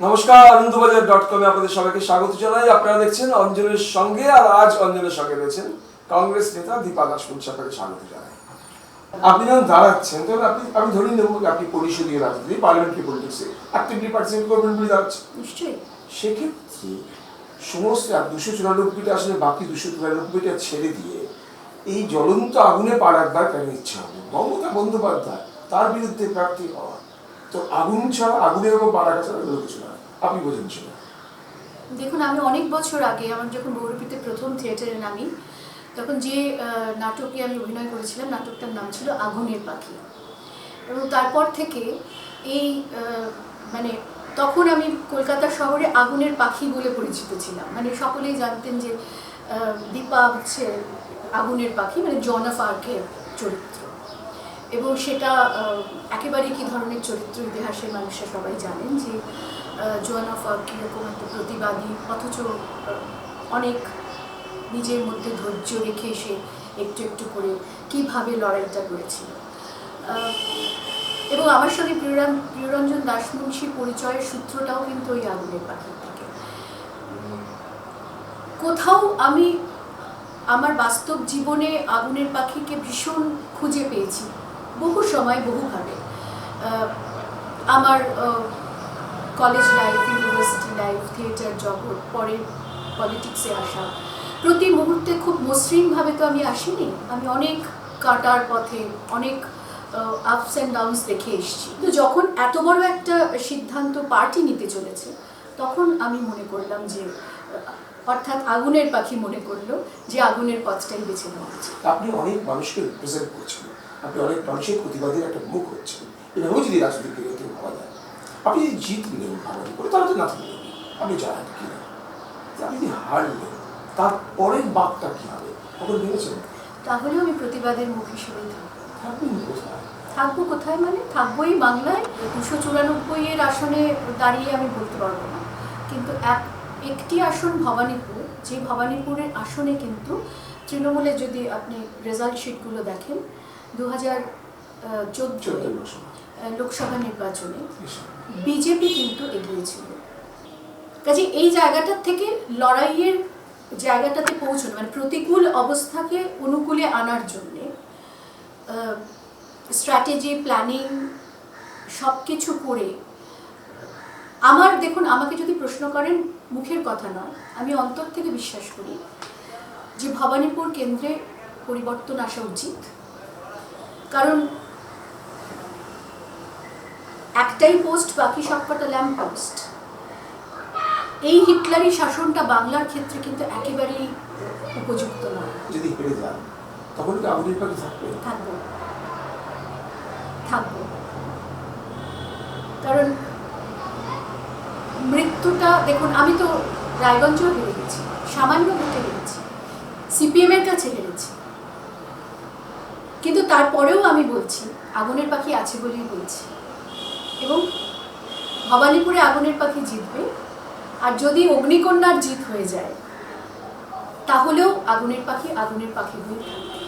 নমস্কার আনন্দবাজার ডট কমে আপনাদের সবাইকে স্বাগত জানাই। আপনারা দেখছেন সঙ্গে আর আজ সঙ্গে রয়েছেন কংগ্রেস নেতা দীপা আপনাকে স্বাগত জানাই। আপনি যখন দাঁড়াচ্ছেন তখন আপনি আমি ধরে নেব আপনি পরিষদীয় রাজনীতি পার্লামেন্টারি পলিটিক্সে অ্যাক্টিভলি পার্টিসিপেট করবেন বলে দাঁড়াচ্ছেন। নিশ্চয়ই। সেক্ষেত্রে সমস্ত দুশো চুরানব্বইটা আসলে বাকি দুশো চুরানব্বইটা ছেড়ে দিয়ে এই জ্বলন্ত আগুনে পা রাখবার কেন ইচ্ছা হবে? মমতা বন্দ্যোপাধ্যায় তার বিরুদ্ধে প্রার্থী হওয়া তো আগুন ছাড়া, আগুনের কিছু না। আপনি বোঝেন দেখুন, আমি অনেক বছর আগে আমার যখন বহুরূপীতে প্রথম থিয়েটারে নামি, তখন যে নাটকে আমি অভিনয় করেছিলাম, নাটকটার নাম ছিল আগুনের পাখি। এবং তারপর থেকে এই মানে তখন আমি কলকাতা শহরে আগুনের পাখি বলে পরিচিত ছিলাম। মানে সকলেই জানতেন যে দীপা হচ্ছে আগুনের পাখি মানে জন অফ আর্কের চরিত্র। এবং সেটা একেবারে কি ধরনের চরিত্র ইতিহাসের মানুষরা সবাই জানেন যে জোয়ান অফ আর্ক কীরকম একটা প্রতিবাদী, অথচ অনেক নিজের মধ্যে ধৈর্য রেখে সে একটু একটু করে কীভাবে লড়াইটা করেছিল। এবং আমার সঙ্গে প্রিয়রন প্রিয়রঞ্জন দাসমুন্সী পরিচয়ের সূত্রটাও কিন্তু ওই আগুনের পাখির থেকে। কোথাও আমি আমার বাস্তব জীবনে আগুনের পাখিকে ভীষণ খুঁজে পেয়েছি। বহু সময় বহুভাবে আমার college life university life theatre জগৎ, পরে পলিটিক্সে আসা, প্রতি মুহূর্তে খুব মসৃণভাবে তো আমি আসিনি। আমি অনেক কাটার পথে, অনেক আপস অ্যান্ড ডাউনস দেখে এসেছি। কিন্তু যখন এত বড় একটা সিদ্ধান্ত পার্টি নিতে চলেছে, তখন আমি মনে করলাম যে অর্থাৎ আগুনের পাখি মনে করল যে, আগুনের পথটাই বেছে নেওয়া আপনি অনেক মানুষকে রিপ্রেজেন্ট করছেন। আপনি অনেক মানুষের প্রতিবাদের একটা মুখ হচ্ছেন এভাবেও যদি রাজনীতি কেউ ভাবা যায় আপনি যদি জিতলেন ভাবানি করে তাহলে তো না থাকলেন আপনি জানেন কি না? আপনি যদি হারলেন তারপরের বাঘটা কি হবে? কখন ভেবেছেন? তাহলেও আমি প্রতিবাদের মুখ আপনি কোথায়? থাকব কোথায় মানে? থাকবোই বাংলায়। দুশো চুরানব্বই এর আসনে দাঁড়িয়ে আমি বলতে পারব না। কিন্তু এক একটি আসন ভবানীপুর যে ভবানীপুরের আসনে কিন্তু তৃণমূলের যদি আপনি রেজাল্ট শিটগুলো দেখেন দু হাজার চোদ্দ চোদ্দ লোকসভা নির্বাচনে। বিজেপি কিন্তু এগিয়েছিল। কাজে এই জায়গাটার থেকে লড়াইয়ের জায়গাটাতে পৌঁছানো মানে প্রতিকূল অবস্থাকে অনুকূলে আনার জন্যে স্ট্র্যাটেজি প্ল্যানিং সব কিছু করে আমার দেখুন আমাকে যদি প্রশ্ন করেন মুখের কথা নয় আমি অন্তর থেকে বিশ্বাস করি যে ভবানীপুর কেন্দ্রে পরিবর্তন আসা উচিত। কারণ একটাই পোস্ট বাকি সবকটা ল্যাম্প পোস্ট এই হিটলারি শাসনটা বাংলার ক্ষেত্রে কিন্তু একেবারেই উপযুক্ত নয়। যদি হেরে যান তখন কি আগুনের পাখি থাকবে? থাকব। থাকব। কারণ মৃত্যুটা দেখুন আমি তো রায়গঞ্জেও হেরে গেছি সামান্য ভোটে হেরেছি সিপিএম এর কাছে হেরেছি। কিন্তু তারপরেও আমি বলছি, আগুনের পাখি আছে বলেই বলছি। এবং ভবানীপুরে আগুনের পাখি জিতবে, আর যদি অগ্নিকন্যার জিত হয়ে যায়, তাহলেও আগুনের পাখি আগুনের পাখি হয়ে থাকবে।